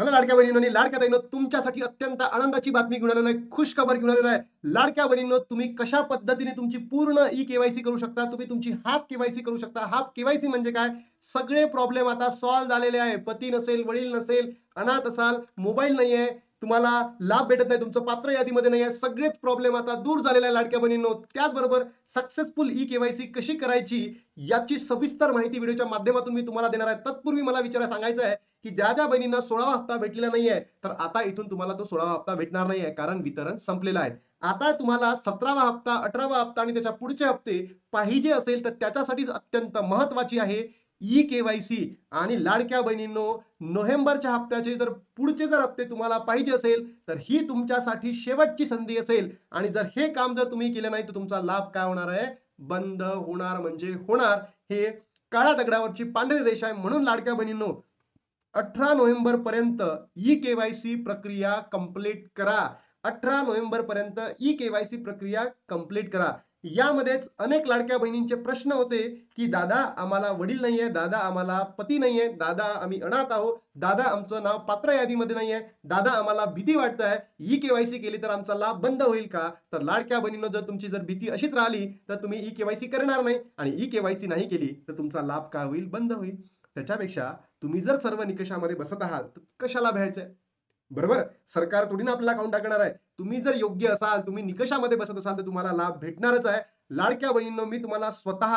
Hello लाडक्या बहिणींनो लाडक्या बहिणींनो तुमच्यासाठी अत्यंत आनंदाची बातमी घेऊन आलेला आहे खुश खबर घेऊन आलेला आहे. लाडक्या बहिणींनो तुम्ही कशा पद्धतीने तुमची पूर्ण ई केवायसी करू शकता? तुम्ही तुमची हाफ केवायसी करू शकता. हाफ केवायसी म्हणजे काय? सगळे प्रॉब्लेम आता सॉल्व्ह झालेले आहे. पती नसेल वडील नसेल अनाथ असाल मोबाईल नाही आहे तुम्हाला लाभ भेटत नाही तुमचं पात्र यादीमध्ये नाही आहे सगळेच प्रॉब्लेम आता दूर झालेले आहे लाडक्या बहिणींनो. त्याचबरोबर सक्सेसफुल ई केवायसी कशी करायची याची सविस्तर माहिती व्हिडिओच्या माध्यमातून मी तुम्हाला देणार आहे. तत्पूर्वी मला विचार सांगायचं आहे की ज्या ज्या बहिणींना सोळावा हप्ता भेटलेला नाहीये तर आता इथून तुम्हाला तो सोळावा हप्ता भेटणार नाहीये कारण वितरण संपलेलं आहे. आता तुम्हाला सतरावा हप्ता अठरावा हप्ता आणि त्याच्या पुढचे हप्ते पाहिजे असेल तर त्याच्यासाठी अत्यंत महत्वाची आहे ई केवायसी आणि लाडक्या बहिणींनो नोव्हेंबरच्या हप्त्याचे जर पुढचे जर हप्ते तुम्हाला पाहिजे असेल तर ही तुमच्यासाठी शेवटची संधी असेल. आणि जर हे काम जर तुम्ही केलं नाही तर तुमचा लाभ काय होणार आहे? बंद होणार म्हणजे होणार हे काळ्या दगडावरची पांढरी रेषा आहे. म्हणून लाडक्या बहिणींनो अठरा नोव्हेंबर पर्यंत ई केवायसी प्रक्रिया कंप्लीट करा. अठरा नोव्हेंबर पर्यंत ई केवायसी प्रक्रिया कंप्लीट करा. यामध्येच अनेक लाडक्या बहिणींचे प्रश्न होते की दादा आम्हाला वडील नाहीये दादा आम्हाला पती नाहीये दादा आम्ही अनाथ आहोत दादा आमचं नाव पात्र यादीमध्ये नाहीये दादा आम्हाला भीती वाटत आहे ई केवायसी केली तर आमचा लाभ बंद होईल का? तर लाडक्या बहिणींना जर तुमची जर भीती अशीच राहिली तर तुम्ही ई केवायसी करणार नाही आणि ई केवायसी नाही केली तर तुमचा लाभ काय होईल? बंद होईल. त्याच्यापेक्षा तुम्ही जर सर्व निकषामध्ये बसत आहात तर कशाला भ्यायचंय? बरोबर? सरकार थोडी ना आपल्याला अकाउंट टाकणार आहे. तुम्ही जर योग्य असाल तुम्ही निकषामध्ये बसत असाल तर तुम्हाला लाभ भेटणारच आहे. लाडक्या बहिणींनो मी तुम्हाला स्वतः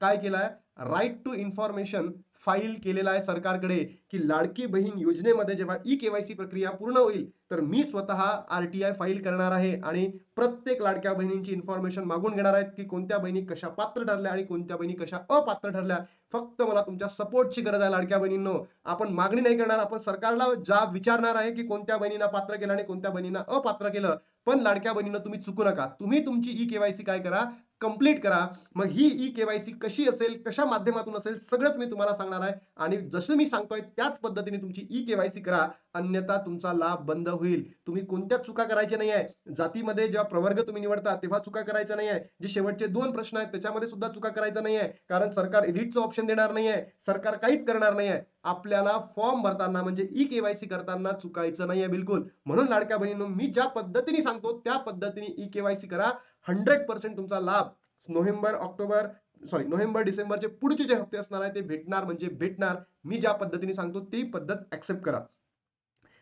काय केलाय? राईट टू इन्फॉर्मेशन फाईल केलेला आहे सरकारकडे की लाडकी बहीण योजनेमध्ये जेव्हा ई केवायसी प्रक्रिया पूर्ण होईल तर मी स्वतः आर टी आय फाईल करणार आहे आणि प्रत्येक लाडक्या बहिणींची इन्फॉर्मेशन मागून घेणार आहेत की कोणत्या बहिणी कशा पात्र ठरल्या आणि कोणत्या बहिणी कशा अपात्र ठरल्या. फक्त मला तुमच्या सपोर्टची गरज आहे लाडक्या बहिणींनो. आपण मागणी नाही करणार आपण सरकारला जा विचारणार आहे की कोणत्या बहिणींना पात्र केलं आणि कोणत्या बहिणींना अपात्र केलं. पण लाडक्या बहिणींना तुम्ही चुकू नका. तुम्ही तुमची ई केवायसी काय करा कंप्लीट करा. मग ही ई केवायसी कशी असेल कशा माध्यमातून असेल सगळंच मी तुम्हाला सांगणार आहे. आणि जसं मी सांगतोय त्याच पद्धतीने तुमची ई केवायसी करा. अन्यथा तुमचा लाभ बंद होईल. तुम्ही कोणत्या चुका करायच्या नाही आहे जातीमध्ये जेव्हा प्रवर्ग तुम्ही निवडता तेव्हा चुका करायचा नाही आहे जे शेवटचे दोन प्रश्न आहेत त्याच्यामध्ये सुद्धा चुका करायचा नाही आहे कारण सरकार एडिटचं ऑप्शन देणार नाही आहे सरकार काहीच करणार नाही आहे आपल्याला फॉर्म भरताना म्हणजे ई केवायसी करताना चुकायचं नाही आहे बिलकुल. म्हणून लाडक्या बहिणींनो मी ज्या पद्धतीने सांगतो त्या पद्धतीने ई केवायसी करा. हंड्रेड पर्सेंट तुमचा लाभ नोव्हेंबर ऑक्टोबर सॉरी नोव्हेंबर डिसेंबरचे पुढचे जे हप्ते असणार आहे ते भेटणार म्हणजे भेटणार. मी ज्या पद्धतीने सांगतो ती पद्धत ऍक्सेप्ट करा.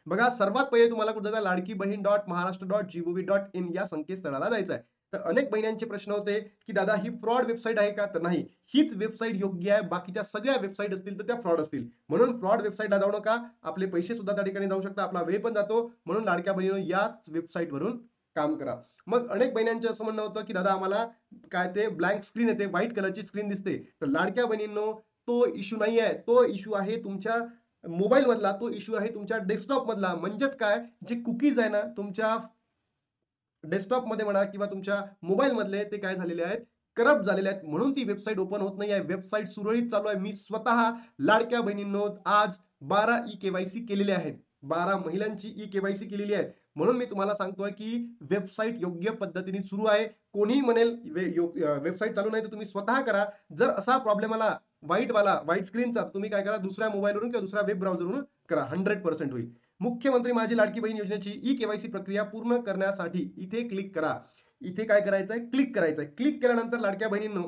बघा सर्वात पहिले तुम्हाला कुठं जायचं Ladki Bahin dot Maharashtra dot gov dot in या संकेतस्थळाला जायचं आहे तर अनेक बहिण्यांचे प्रश्न होते की दादा ही फ्रॉड वेबसाईट आहे का? तर नाही. हीच वेबसाईट योग्य आहे बाकीच्या सगळ्या वेबसाईट असतील तर त्या फ्रॉड असतील. म्हणून फ्रॉड वेबसाईटला जाऊ नका. आपले पैसे सुद्धा त्या ठिकाणी जाऊ शकता आपला वेळ पण जातो. म्हणून लाडक्या बहिणीनं याच वेबसाईटवरून काम करा. मग अनेक बहिण्यांचं असं म्हणणं होतं की दादा आम्हाला काय ते ब्लँक स्क्रीन येते व्हाईट कलरची स्क्रीन दिसते. तर लाडक्या बहिणींनो तो इश्यू नाही आहे. तो इश्यू आहे तुमच्या मोबाईल मधला तो इश्यू आहे तुमच्या डेस्कटॉप मधला. म्हणजेच काय? जे कुकीज आहे ना तुमच्या डेस्कटॉपमध्ये म्हणा किंवा तुमच्या मोबाईल मधले ते काय झालेले आहेत? करप्ट झालेले आहेत. म्हणून ती वेबसाईट ओपन होत नाही आहे वेबसाईट सुरळीत चालू आहे. मी स्वतः लाडक्या बहिणींनो आज बारा ई केवायसी केलेले आहेत. बारा महिलांची ई केवायसी केलेली आहे म्हणून मी तुम्हाला सांगतोय की वेबसाईट योग्य पद्धतीने सुरू आहे. कोणीही म्हणेल वेबसाईट चालू नाही तर तुम्ही स्वतः करा. जर असा प्रॉब्लेम आला व्हाईट वाला व्हाईट स्क्रीनचा तुम्ही काय करा दुसऱ्या मोबाईलवरून किंवा दुसऱ्या वेब ब्राउझरवरून करा. हंड्रेड पर्सेंट होईल. मुख्यमंत्री माझी लाडकी बहीण योजनेची ई केवायसी प्रक्रिया पूर्ण करण्यासाठी इथे क्लिक करा. इथे काय करायचंय? क्लिक करायचंय. क्लिक केल्यानंतर लाडक्या बहिणींनो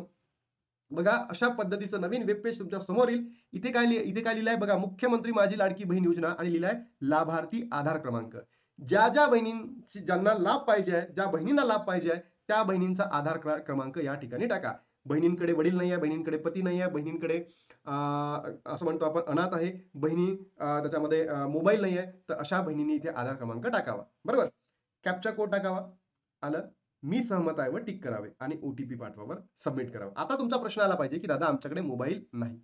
बघा अशा पद्धतीचं नवीन वेब पेज तुमच्यासमोर येईल. इथे काय लिह- इथे काय लिहिलंय? बघा मुख्यमंत्री माझी लाडकी बहीण योजना आणि लिहिलाय लाभार्थी आधार क्रमांक. ज्या ज्या बहिणींची ज्यांना लाभ पाहिजे आहे ज्या बहिणींना लाभ पाहिजे आहे त्या बहिणींचा आधार क्रमांक या ठिकाणी टाका. बहिणींकडे वडील नाही आहे बहिणींकडे पती नाही आहे बहिणींकडे अं, असं म्हणतो आपण अनाथ आहे बहिणी त्याच्यामध्ये मोबाईल नाही आहे तर अशा बहिणींनी इथे आधार क्रमांक टाकावा. बरोबर? कॅपचा कोड टाकावा. आलं? मी सहमत आहे व टिक करावे आणि ओटीपी पाठवावर सबमिट करावं. आता तुमचा प्रश्न आला पाहिजे की दादा आमच्याकडे मोबाईल नाही.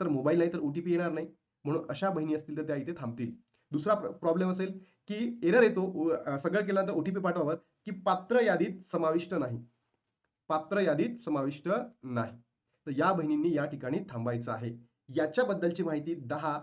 तर मोबाईल नाही तर ओटीपी येणार नाही. म्हणून अशा बहिणी असतील तर त्या इथे थांबतील. दुसरा प्रॉब्लेम असेल की एरर येतो सगळं केल्यानंतर ओ टी पी पाठवावर की पात्र यादीत समाविष्ट नाही. पात्र यादीत समाविष्ट नाही. तर या बहिणींनी या ठिकाणी थांबायचं आहे. याच्याबद्दलची माहिती दहा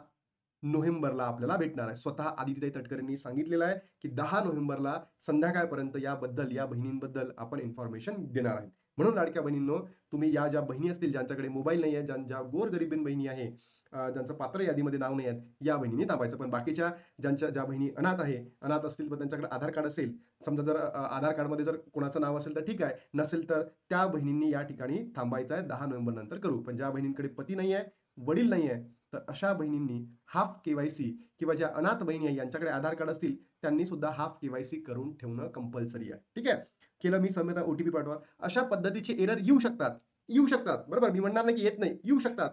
नोव्हेंबरला आपल्याला भेटणार आहे. स्वतः आदित्यताई तटकरेंनी सांगितलेलं आहे की दहा नोव्हेंबरला संध्याकाळपर्यंत याबद्दल या बहिणींबद्दल आपण इन्फॉर्मेशन देणार आहे म्हणून लाडक्या बहिणींनो तुम्ही या ज्या बहिणी असतील ज्यांच्याकडे मोबाईल नाही आहे ज्या गोरगरीबीन बहिणी आहे ज्यांचं पात्र यादीमध्ये नाव नाही आहेत या बहिणींनी थांबायचं. पण बाकीच्या ज्यांच्या ज्या बहिणी अनाथ आहे अनाथ असतील पण त्यांच्याकडे आधार कार्ड असेल समजा जर आधार कार्डमध्ये जर कोणाचं नाव असेल तर ठीक आहे नसेल तर त्या बहिणींनी या ठिकाणी थांबायचं आहे दहा नोव्हेंबर नंतर करू. पण ज्या बहिणींकडे पती नाही आहे वडील नाही आहे तर अशा बहिणींनी हाफ केवायसी किंवा ज्या अनाथ बहिणी आहे यांच्याकडे आधार कार्ड असतील त्यांनी सुद्धा हाफ केवायसी करून ठेवणं कंपल्सरी आहे. ठीक आहे? केलं मी समजा ओटीपी पाठवा. अशा पद्धतीचे एरर येऊ शकतात. येऊ शकतात. बरोबर? मी म्हणणार नाही की येत नाही. येऊ शकतात.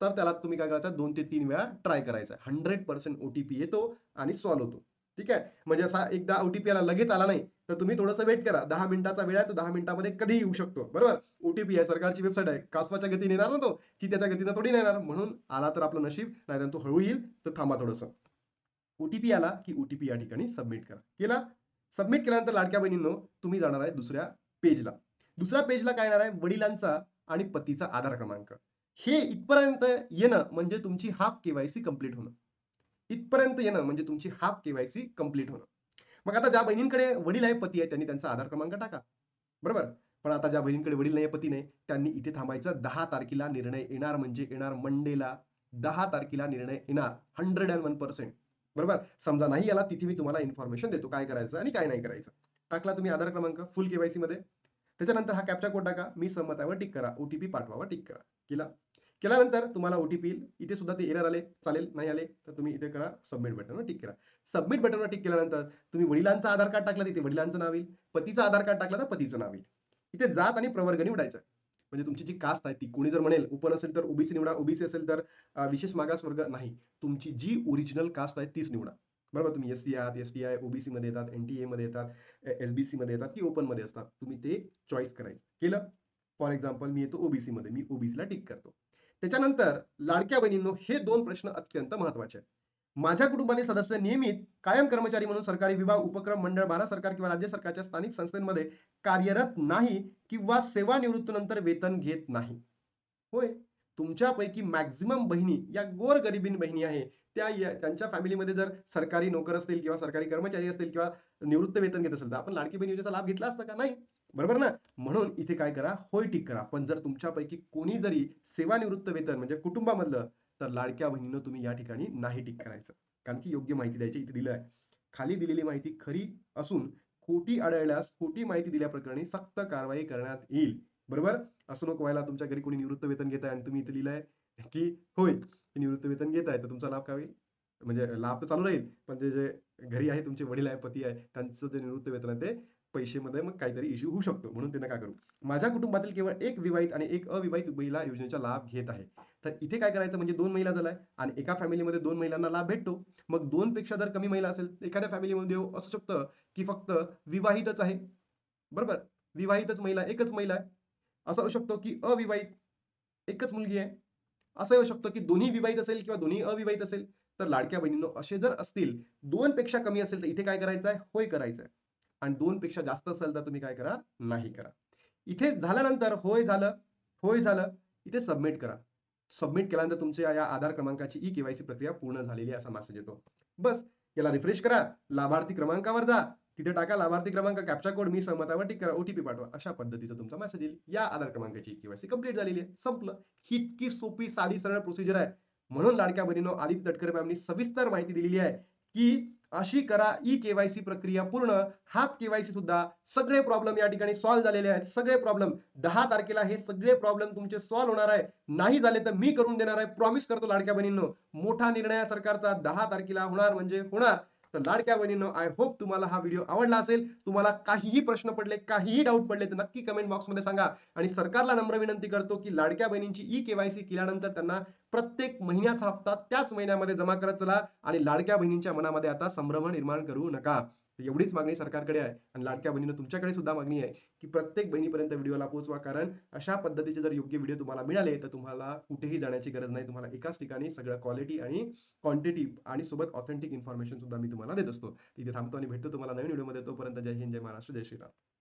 तर त्याला तुम्ही काय करायचं? दोन ते तीन वेळा ट्राय करायचा. हंड्रेड पर्सेंट ओटीपी येतो आणि सॉल्व्ह होतो. ठीक आहे? म्हणजे असा एकदा ओटीपी आला लगेच आला नाही तर तुम्ही थोडंसं वेट करा. दहा मिनिटाचा वेळ आहे तो दहा मिनिटामध्ये कधीही येऊ शकतो. बरोबर? ओटीपी आहे सरकारची वेबसाईट आहे. कासवाच्या गतीने येणार ना तो? चित्याच्या गतीनं थोडी नाही येणार म्हणून आला तर आपलं नशीब नाही तो हळू येईल. तर थांबा थोडंसं. ओटीपी आला की ओटीपी या ठिकाणी सबमिट करा. केला? सबमिट केल्यानंतर लाडक्या बहिणींनो तुम्ही जाणार आहे दुसऱ्या पेजला दुसऱ्या पेजला काय येणार आहे? वडिलांचा आणि पतीचा आधार क्रमांक. हे इथपर्यंत येणं म्हणजे तुमची हाफ केवायसी कंप्लीट होणं. इथपर्यंत येणं म्हणजे तुमची हाफ केवायसी कंप्लीट होणं. मग आता ज्या बहिणींकडे वडील आहे पती आहे त्यांनी त्यांचा आधार क्रमांक टाका. बरोबर? पण आता ज्या बहिणींकडे वडील नाही पती नाही त्यांनी इथे थांबायचं. दहा तारखेला निर्णय येणार म्हणजे येणार मंडेला. दहा तारखेला निर्णय येणार हंड्रेड अँड वन पर्सेंट बरोबर? समजा नाही आला तिथे मी तुम्हाला इन्फॉर्मेशन देतो काय करायचं आणि काय नाही करायचं. टाकला तुम्ही आधार क्रमांक फुल केवायसी मध्ये? त्याच्यानंतर हा कॅप्चा कोड टाका. मी सहमत आहे टिक करा. ओटीपी पाठवावा टिक करा. केला. केल्यानंतर तुम्हाला ओटीपी येईल. इथे सुद्धा ते एरर आले. चालेल. नाही आले तर तुम्ही इथे करा. सबमिट बटनवर टिक करा. सबमिट बटनवर टिक केल्यानंतर तुम्ही वडिलांचं आधार कार्ड टाकलं तिथे वडिलांचं नाव येईल. पतीचं आधार कार्ड टाकलं तर पतीचं नाव येईल. इथे जात आणि प्रवर्ग निवडायचं. म्हणजे तुमची जी कास्ट आहे ती कोणी जर म्हणेल ओपन असेल तर ओबीसी निवडा. ओबीसी असेल तर विशेष मागास वर्ग नाही. तुमची जी ओरिजिनल कास्ट आहे तीच निवडा. बरोबर? तुम्ही एस सी आहात एस टी आय ओबीसी मध्ये येतात एन टी एमध्ये मध्ये येतात एस बी सीमध्ये येतात की ओपनमध्ये असतात. तुम्ही ते चॉईस करायचं. केलं? फॉर एक्झाम्पल मी येतो ओबीसी मध्ये. मी ओबीसीला टिक करतो. त्याच्यानंतर लाडक्या बहिणींनो हे दोन प्रश्न अत्यंत महत्त्वाचे आहेत. माझ्या कुटुंबातील सदस्य नियमित कायम कर्मचारी म्हणून सरकारी विभाग उपक्रम मंडळ भारत सरकार किंवा राज्य सरकारच्या स्थानिक संस्थांमध्ये कार्यरत नाही किंवा सेवानिवृत्तीनंतर वेतन घेत नाही. होय? तुमच्यापैकी मॅक्झिमम बहिणी या गोर गरिबीन बहिणी आहे त्या त्यांच्या फॅमिलीमध्ये जर सरकारी नोकर असतील किंवा सरकारी कर्मचारी असतील किंवा निवृत्त वेतन घेत असेल तर आपण लाडकी बहीण योजनेचा लाभ घेतला असता का? नाही. बरोबर ना? म्हणून इथे काय करा? होय टिक करा. पण जर तुमच्यापैकी कोणी जरी सेवानिवृत्त वेतन म्हणजे कुटुंबामधलं तर लाडक्या बहिणीनं तुम्ही या ठिकाणी नाही टिक करायचं. कारण की योग्य माहिती द्यायची इथे दिलं आहे. खाली दिलेली माहिती खरी असून खोटी आढळल्यास खोटी माहिती दिल्याप्रकरणी सक्त कारवाई करण्यात येईल. बरोबर? असं नको व्हायला तुमच्या घरी कोणी निवृत्त वेतन घेत आहे आणि तुम्ही इथे लिहिलंय की होय निवृत्त वेतन घेत आहे तर तुमचा लाभ काय होईल? म्हणजे लाभ तर चालू राहील पण जे जे घरी आहे तुमचे वडील आहे पती आहे त्यांचं जे निवृत्त वेतन आहे ते पैसेमध्ये मग काहीतरी इश्यू होऊ शकतो म्हणून त्यांना काय करू? माझ्या कुटुंबातील केवळ एक विवाहित आणि एक अविवाहित महिला योजनेचा लाभ घेत आहे. तर इथे काय करायचं? म्हणजे दोन महिला झालाय आणि एका फॅमिलीमध्ये दोन महिलांना लाभ भेटतो मग दोन पेक्षा जर कमी महिला असेल एखाद्या फॅमिलीमध्ये असू शकतं की फक्त विवाहितच आहे. बरोबर? विवाहितच महिला एकच महिला आहे. असं होऊ शकतो की अविवाहित एकच मुलगी आहे. असं होऊ शकतो की दोन्ही विवाहित असेल किंवा दोन्ही अविवाहित असेल तर लाडक्या बहिणींनो असे जर असतील दोन पेक्षा कमी असेल तर इथे काय करायचं आहे होय करायचं आहे आणि दोन पेक्षा जास्त असेल तर तुम्ही काय करा? नाही करा. इथे झाल्यानंतर होय झालं होय झालं इथे सबमिट करा. सबमिट केल्यानंतर तुमच्या या आधार क्रमांकाची ई केवायसी प्रक्रिया पूर्ण झालेली आहे असा मेसेज येतो. बस याला रिफ्रेश करा. लाभार्थी क्रमांकावर जा. तिथे टाका लाभार्थी क्रमांक कॅप्चा कोड मी सहमतावर टिक करा ओटीपी पाठवा. अशा पद्धतीचा तुमचा मेसेज येईल. या आधार क्रमांकाची केवायसी कंप्लीट झालेली आहे. संपलं. ही इतकी सोपी साधी सरळ प्रोसिजर आहे. म्हणून लाडक्या बहिणीनो आदित्य तटकरे मॅमनी सविस्तर माहिती दिलेली आहे की अशी करा ई केवायसी प्रक्रिया पूर्ण. हाफ केवायसी सुद्धा सगळे प्रॉब्लेम या ठिकाणी सॉल्व्ह झालेले आहेत. सगळे प्रॉब्लेम दहा तारखेला हे सगळे प्रॉब्लेम तुमचे सॉल्व्ह होणार आहे. नाही झाले तर मी करून देणार आहे. प्रॉमिस करतो लाडक्या बहिणींनो मोठा निर्णय सरकारचा दहा तारखेला होणार म्हणजे होणार. तर लाडक्या बहिणींनो आय होप तुम्हाला हा व्हिडिओ आवडला असेल. तुम्हाला काहीही प्रश्न पडले काहीही डाऊट पडले तर नक्की कमेंट बॉक्समध्ये सांगा. आणि सरकारला नम्र विनंती करतो की लाडक्या बहिणींची ई केवायसी केल्यानंतर त्यांना प्रत्येक महिन्याचा हप्ता त्याच महिन्यामध्ये जमा करत चला. आणि लाडक्या बहिणींच्या मनामध्ये आता संभ्रम निर्माण करू नका. एवढीच मागणी सरकारकडे आहे आणि लाडक्या बहिणीनं तुमच्याकडे सुद्धा मागणी आहे की प्रत्येक बहिणीपर्यंत व्हिडिओला पोहोचवा. कारण अशा पद्धतीचे जर योग्य व्हिडिओ तुम्हाला मिळाले तर तुम्हाला कुठेही जाण्याची गरज नाही. तुम्हाला एकाच ठिकाणी सगळं क्वालिटी आणि क्वांटिटी आणि सोबत ऑथेंटिक इन्फॉर्मेशन सुद्धा मी तुम्हाला देत असतो. तिथे थांबतो आणि भेटतो तुम्हाला नवीन व्हिडिओमध्ये. तोपर्यंत जय हिंद जय महाराष्ट्र जय श्रीराम.